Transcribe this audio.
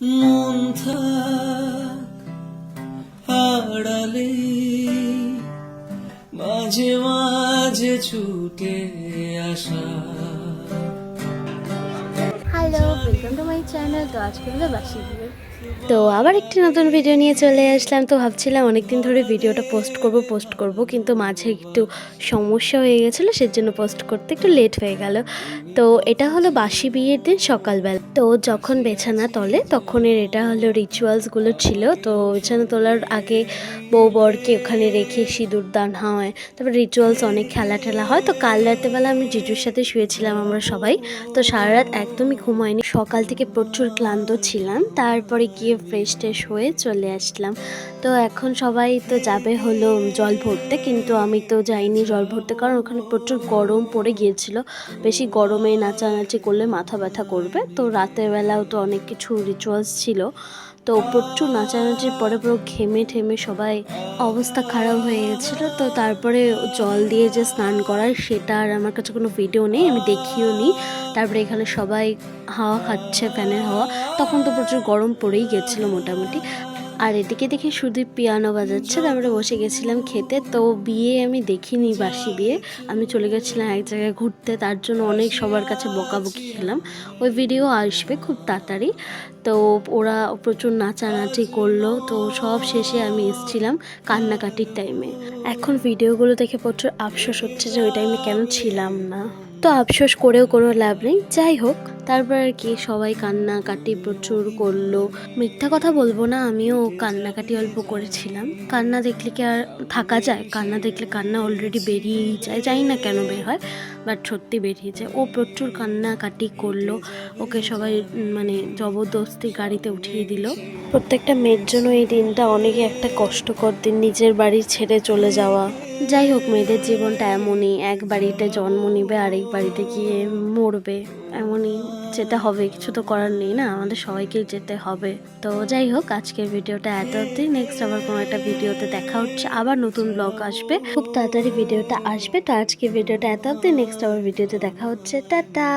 মন থাক মাঝে মাঝে ছুটে আসা চ্যানেল তো আজকে বাসি তো আবার একটি নতুন ভিডিও নিয়ে চলে আসলাম। তো ভাবছিলাম অনেকদিন ধরে ভিডিওটা পোস্ট করব পোস্ট করব, কিন্তু মাঝে একটু সমস্যা হয়ে গেছিল, সেজন্য পোস্ট করতে একটু লেট হয়ে গেল। তো এটা হলো বাসি বিয়ের দিন সকালবেলা। তো যখন বেছানা তলে তখন এর এটা হলো রিচুয়ালসগুলো ছিল। তো বিছানা তোলার আগে বউ বরকে ওখানে রেখে সিঁদুর দান হয়, তারপর রিচুয়ালস অনেক খেলা টেলা হয়। তো কাল রাতেবেলা আমি জিজুর সাথে শুয়েছিলাম আমরা সবাই। তো সারা রাত একদমই ঘুম হয়নি। সকাল থেকে প্রচুর ক্লান্ত ছিলাম, তারপরে গিয়ে ফ্রেশ ট্রেশ হয়ে চলে আসলাম। তো এখন সবাই তো যাবে হলো জল ভরতে, কিন্তু আমি তো যাইনি জল ভরতে কারণ ওখানে প্রচুর গরম পড়ে গিয়েছিল। বেশি গরমে নাচানাচি করলে মাথা ব্যথা করবে। তো রাতের বেলাও তো অনেক কিছু রিচুয়ালস ছিল। তো প্রচুর নাচানাচির পরে পুরো ঘেমে ঠেমে সবাই অবস্থা খারাপ হয়ে গেছিল। তো তারপরে জল দিয়ে যে স্নান করার সেটা আর আমার কাছে কোনো ভিডিও নেই, আমি দেখিও নি। তারপরে এখানে সবাই হাওয়া খাচ্ছে ফ্যানের হাওয়া, তখন তো প্রচুর গরম পড়েই গেছিল মোটামুটি। আর এদিকে দেখি সুদীপ পিয়ানো বাজাচ্ছে তারপরে বসে গেছিলাম খেতে। তো বিয়ে আমি দেখিনি বাসি বিয়ে, আমি চলে গেছিলাম এক জায়গায় ঘুরতে, তার জন্য অনেক সবার কাছে বকাবকি খেলাম। ওই ভিডিও আসবে খুব তাড়াতাড়ি। তো ওরা প্রচুর নাচানাচি করল, তো সব শেষে আমি এসেছিলাম কান্নাকাটির টাইমে এখন ভিডিওগুলো দেখে প্রচুর আফসোস হচ্ছে যে ওই টাইমে কেন ছিলাম না। তো আফসোস করেও কোনো লাভ নেই, যাই হোক। তারপর আর কি সবাই কান্নাকাটি প্রচুর করল। মিথ্যা কথা বলব না, আমিও কান্নাকাটি অল্প করেছিলাম। কান্না দেখলে কি আর থাকা যায়? কান্না দেখলে কান্না অলরেডি বেরিয়েই যায়। জানি না কেন বের হয় বাট সত্যি বেরিয়ে যায়। ও প্রচুর কান্নাকাটি করল। ওকে সবাই মানে জবরদস্তি গাড়িতে উঠিয়ে দিল। প্রত্যেকটা মেয়ের জন্য এই দিনটা অনেকে একটা কষ্টকর দিন, নিজের বাড়ি ছেড়ে চলে যাওয়া। যাই হোক, মেয়েদের জীবনটা এমনই। এক বাড়িতে জন্ম নিবে, আরেক বাড়িতে গিয়ে মরবে। এমনই যেতে হবে, কিছু তো করার নেই না, আমাদের সবাইকেই যেতে হবে। তো যাই হোক, আজকের ভিডিওটা এত অবধি। নেক্সট আবার কোনো একটা ভিডিওতে দেখা হচ্ছে, আবার নতুন ব্লগ আসবে। খুব তাড়াতাড়ি ভিডিওটা আসবে। তো আজকের ভিডিওটা এত অবধি। নেক্সট আবার ভিডিওতে দেখা হচ্ছে। টাটা!